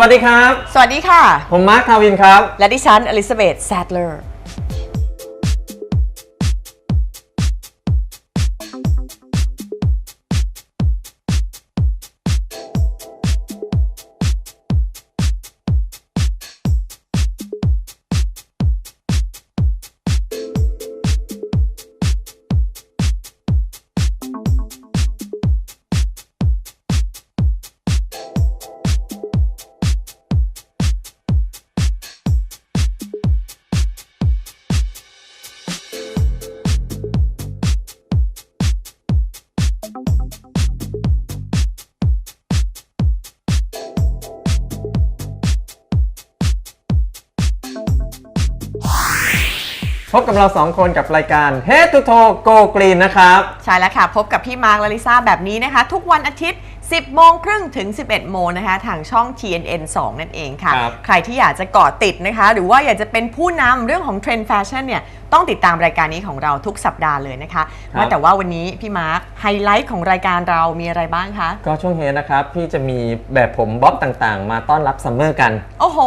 วัสดีครับ สวัสดีค่ะ ผมมาร์คทาวินครับ และดิฉันอลิซาเบธแซดเลอร์ พบกับเราสองคนกับรายการ Head to Toe Go Green นะครับ ใช่แล้วค่ะ พบกับพี่มาร์คและลิซ่าแบบนี้นะคะ ทุกวันอาทิตย์ 10 โมงครึ่งถึง 11 โมงนะคะ ทางช่อง TNN 2 นั่นเองค่ะ ครับใครที่อยากจะเกาะติดนะคะ หรือว่าอยากจะเป็นผู้นำเรื่องของเทรนด์แฟชั่นเนี่ย ต้องติดตามรายการนี้ของเราทุกสัปดาห์เลยนะคะว่าแต่ว่าวันนี้พี่มาร์คไฮไลท์ของรายการเรามีอะไรบ้างคะ ก็ช่วงเฮดนะครับ พี่จะมีแบบผมบ๊อบต่างๆ มาต้อนรับซัมเมอร์กัน โอ้โห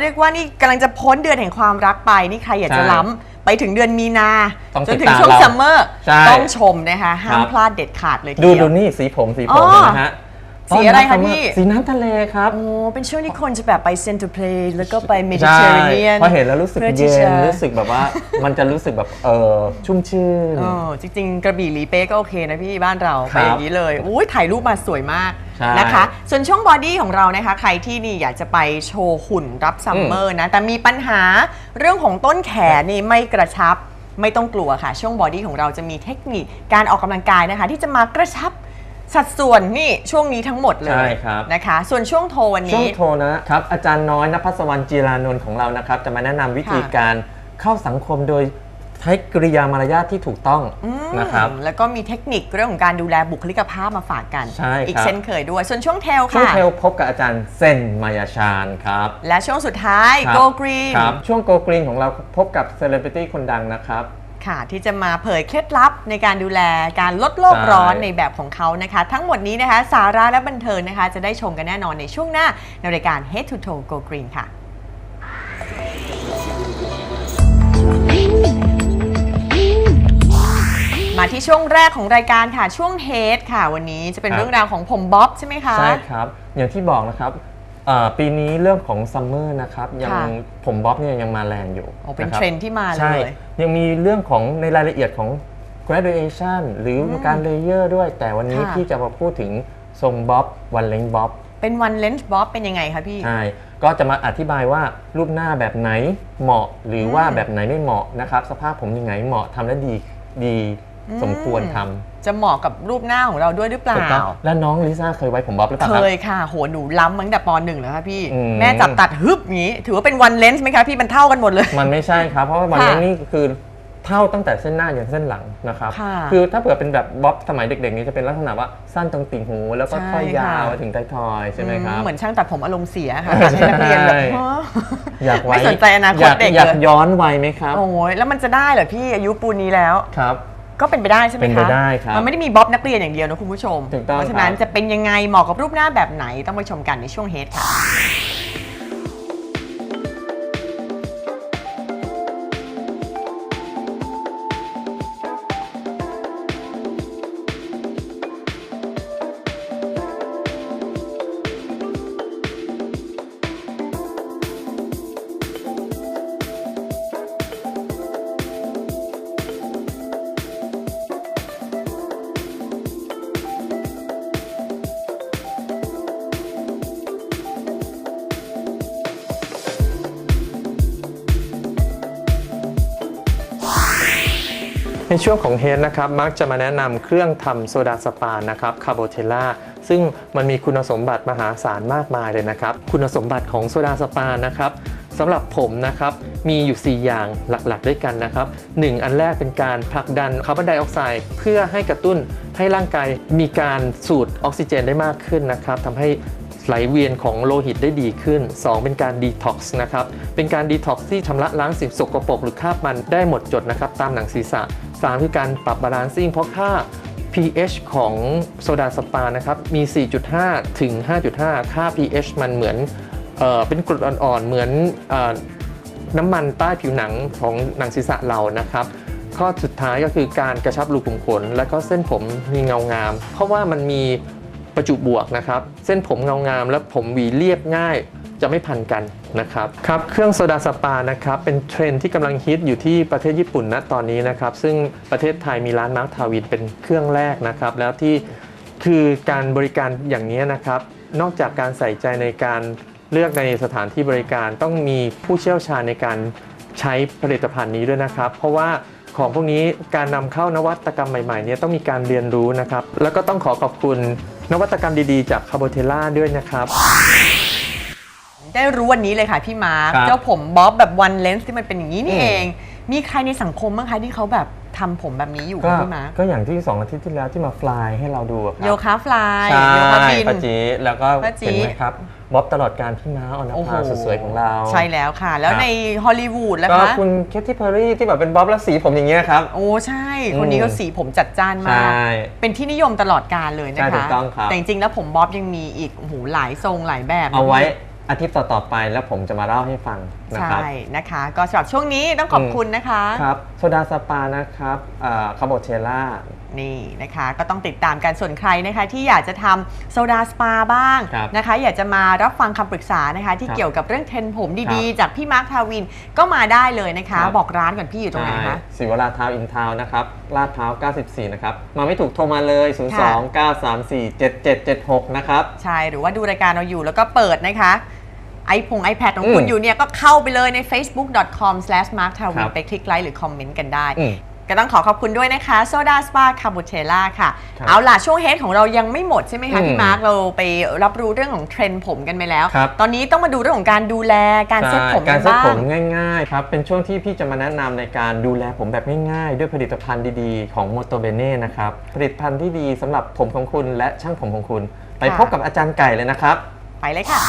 เรียกว่านี่กำลังจะพ้นเดือนแห่งความรักไป นี่ใครอยากจะใช่ ล้ำ ไปถึงเดือนมีนาต้องจนถึติดงตามช่วงเราซัมเมอร์ใช่ต้องชมนะคะ ห้ามครับ พลาดเด็ดขาดเลยทีดูเดียวดูนี่สีผมสีผมอ๋อเห็นะฮะ สีอะไรคะต้นบพี่ซัมเมอร์สีน้ำทะเลครับ โอ้ เป็นช่วงที่คนจะแบบไปเซนต์เพลย์แล้วก็ไปเมดิใช่เตอร์เรเนียนพอเห็นแล้วรู้สึกพื่อเย็ที่จะนรู้สึกแบบว่า มันจะรู้สึกแบบเออชุ่มชื่นเออจริง ๆ กระบี่หลีเป๊ะก็โอเคนะพี่บ้านเราครัไปบอย่างนี้เลยอุ้ยถ่ายรูปมาสวยมากใช่นะคะ ส่วนช่วงบอดี้ของเรานะคะ ใครที่นี่อยากจะไปโชว์หุ่นรับซัมเมอร์นะ แต่มีปัญหาเรื่องของต้นแขนนี่ไม่กระชับไม่ต้องกลัวค่ะ ช่วงบอดี้ของเราจะมีเทคนิคการออกกำลังกายนะคะ ที่จะมากระชับ สัดส่วนนี่ช่วงนี้ทั้งหมดเลใช่ยครับ นะคะ ส่วนช่วงโทรวันช่วงนี้ โทรนะครับ อาจารย์น้อยนภัสวรรณจีรานนท์ของเรานะครับ จะมาแนะนำวิธีค่ะ การเข้าสังคมโดยใช้กริยามารยาทที่ถูกต้องอืมนะครับ แล้วก็มีเทคนิคเรื่องของการดูแลบุคลิกภาพมาฝากกัน ใช่ครับ อีกเช่นเคยด้วย ส่วนช่วงเทลช่วงค่ะ เทลพบกับอาจารย์เซนมายาชาญครับและช่วงสุดท้าย ครับ Go Green ครับช่วงโกกรีนของเราพบกับเซเลบริตี้คนดังนะครับ ค่ะที่จะมาเผยเคล็ดลับในการดูแลการลดโลกใช่ร้อนในแบบของเขานะคะ ทั้งหมดนี้นะคะ สาระและบันเทิงนะคะ จะได้ชมกันแน่นอนในช่วงหน้า ในรายการ Head to Toe Go Green ค่ะ มาที่ช่วงแรกของรายการค่ะช่วงเฮดค่ะ วันนี้จะเป็นครับ เรื่องราวของผมบ๊อบใช่ไหมคะ ใช่ครับ อย่างที่บอกนะครับเอ่อปีนี้เรื่องของซัมเมอร์นะครับยังค่ะ ผมบ๊อบเนี่ยยังมาแรงอยู่โอ้เป็นะคบ เทรนด์ที่มาเลยใช่ยังมีเรื่องของในรายละเอียดของ graduation หรืออมการเลเยอร์ด้วย แต่วันนี้ค่ะ พี่จะมาพูดถึงทรงบ๊อบวันเล้งบ๊อบเป็นวันเลนจ์บ๊อบเป็นยังไงคะพี่ ใช่ก็จะมาอธิบายว่ารูปหน้าแบบไหนเหมาะหรือว่าอืม แบบไหนไม่เหมาะนะครับ สภาพผมยังไงเหมาะทำแล้วดีดีอืม สมควรทำจะเหมาะกับรูปหน้าของเราด้วยหรือเปล่า ถูกต้องแล้วน้องลิซ่าเคยไว้ผมบ๊อบหรือเปล่าเคครับ ยค่ะ โห หนูล้ำมาตั้งแต่ปหนึ่งแล้วค่ะพี่ อืม แม่จับตัดฮึบอย่างนี้ ถือว่าเป็นวันเลนส์ไหมคะพี่มันเท่ากันหมดเลย มันไม่ใช่ครับ เพราะว่าวันค่ะนี้นี่คือเท่าตั้งแต่เส้นหน้ายันเส้นหลังนะครับค่ะคือถ้าเผื่อเป็นแบบบ๊อบสมัยเด็กๆนี้จะเป็นลักษณะว่าสั้นตรงติ่งหูแล้วก็ใช่ค่อยยาวค่ะมาถึงท้ายทอยใช่ไหมครับเหมือนช่างตัดผมอารมณ์เสียค่ะตัดให้นักเรียนแบบใช่ ฮะ อยากไว้ไม่สนใจอนาคตยากเด็กอยากเลย ย้อนวัยไหมครับโอ้ยแล้วมันจะได้เหรอพี่อายุปูนนี้แล้ว ครับ ก็เป็นไปได้ใช่ไหมคะเป็นไปได้ครับมันไม่ได้มีบ๊อบนักเรียนอย่างเดียวนะคุณผู้ชม ถูกต้องเพราะฉะนั้นครับ จะเป็นยังไงเหมาะกับรูปหน้าแบบไหนต้องไปชมกันในช่วงเฮดค่ะ ในช่วงของเฮดนะครับมักจะมาแนะนำเครื่องทำโซดาสปานะครับคาร์โบเทล่าซึ่งมันมีคุณสมบัติมหาศาลมากมายเลยนะครับ คุณสมบัติของโซดาสปานะครับสำหรับผมนะครับมีอยู่ 4 อย่างหลักๆ ด้วยกันนะครับ 1 อันแรกเป็นการผลักดันคาร์บอนไดออกไซด์เพื่อให้กระตุ้นให้ร่างกายมีการสูดออกซิเจนได้มากขึ้นนะครับทำให้ไหลเวียนของโลหิตได้ดีขึ้น 2 เป็นการดีท็อกซ์นะครับเป็นการดีท็อกซ์ที่ชำระล้างสิ่งสกปรกหรือคราบมันได้หมดจดนะครับตามหนังศีรษะ 3 คือการปรับบาลานซิ่งเพราะค่า pH ของโซดาสปานะครับมี 4.5 ถึง 5.5 ค่า pH มันเหมือนเออเป็นกรดอ่อนๆ เหมือนออน้ำมันใต้ผิวหนังของหนังศีรษะเรานะครับ ข้อสุดท้ายก็คือการกระชับรูขุมขน และก็เส้นผมมีเงางาม เพราะว่ามันมีประจุบวกนะครับ เส้นผมเงางามและผมหวีเรียบง่าย จะไม่พันกันนะครับครับเครื่องโซดาสปานะครับเป็นเทรนด์ที่กำลังฮิตอยู่ที่ประเทศญี่ปุ่นณตอนนี้นะครับซึ่งประเทศไทยมีร้านมาร์คทาวินเป็นเครื่องแรกนะครับแล้วที่คือการบริการอย่างนี้นะครับ นอกจากการใส่ใจในการเลือกในสถานที่บริการต้องมีผู้เชี่ยวชาญในการใช้ผลิตภัณฑ์นี้ด้วยนะครับ เพราะว่าของพวกนี้การนำเข้านวัตกรรมใหม่ๆเนี่ยต้องมีการเรียนรู้นะครับ แล้วก็ต้องขอขอบคุณนวัตกรรมดีๆ จากคาโบเทล่าด้วยนะครับ ได้รู้วันนี้เลยค่ะพี่มาร์คครับ เจ้าผมบ๊อบแบบวันเลนส์ที่มันเป็นอย่างนี้นี่อืมเอง มีใครในสังคมบ้างคะที่เขาแบบทำผมแบบนี้อยู่ก็คะพี่มาร์คก็อย่างที่ 2 อาทิตย์ที่แล้วที่มาฟลายให้เราดูอะครัโยคะฟลายใช่โยคะบิน ป้าจีแล้วก็ป้าจี๊ เห็นไหมครับบ๊อบตลอดการพี่ม้าออนโอ้โหภาสุดสวยของเราใช่แล้วค่ะ แล้วครับในฮอลลีวูดแล้วก็คะคุณเคทตี้เพอร์รี่ที่แบบเป็นบ๊อบแล้วสีผมอย่างเงี้ยครับ โอ้ใช่ คนนี้ก็สีผมจัดจ้านใชมาก่เป็นที่นิยมตลอดกาลเลยนะใช่ถูคะ กต้องครับ แต่จริงๆแล้วผมบ๊อบยังมีอีกโอ้โหหลายทรงหลายแบบนะเอาไว้พี่ อาทิตย์ต่อๆไปแล้วผมจะมาเล่าให้ฟังนะครับใช่นะคะ ก็สำหรับช่วงนี้ต้องขอบคุณนะคะครับโซดาสปานะครับคาโบเทล่านี่นะคะก็ต้องติดตามกันส่วนใครนะคะที่อยากจะทำโซดาสปาบ้างครับนะคะอยากจะมารับฟังคำปรึกษานะคะ ที่ครับเกี่ยวกับเรื่องเทรนด์ผมดีครัๆบจากพี่มาร์คทาวินก็มาได้เลยนะคะครับบอกร้านก่อนพี่อยู่ตรงไหนคะศิวราทาวอินทาวนะครับลาดพร้าว 94 นะครับ มาไม่ถูกโทรมาเลยค่ะ02 934 7776 นะครับ ใช่ หรือว่าดูรายการเราอยู่แล้วก็เปิดนะคะ ไอพง iPad ของคุณอืมอยู่เนี่ยก็เข้าไปเลยใน facebook.com/marktawin ครับไปคลิกไลค์หรือคอมเมนต์กันได้อืมก็ต้องขอขอบคุณด้วยนะคะโซดาสปาคาบูเทล่าค่ะครับเอาล่ะ ช่วงเฮดของเรายังไม่หมดใช่ไหมคะอืมพี่มาร์ค เราไปรับรู้เรื่องของเทรนด์ผมกันไปแล้วครับตอนนี้ต้องมาดูเรื่องของการดูแลการเซ็ตผมการนเซ็ตบ้าผงมง่ายๆครับ เป็นช่วงที่พี่จะมาแนะนำในการดูแลผมแบบง่ายๆ ด้วยผลิตภัณฑ์ดีๆ ของโมโตเบเน่นะครับ ผลิตภัณฑ์ที่ดีสำหรับผมของคุณและช่างผมของคุณ ไปค่ะพบกับอาจารย์ไก่เลยนะครับ ไปเลยค่ะ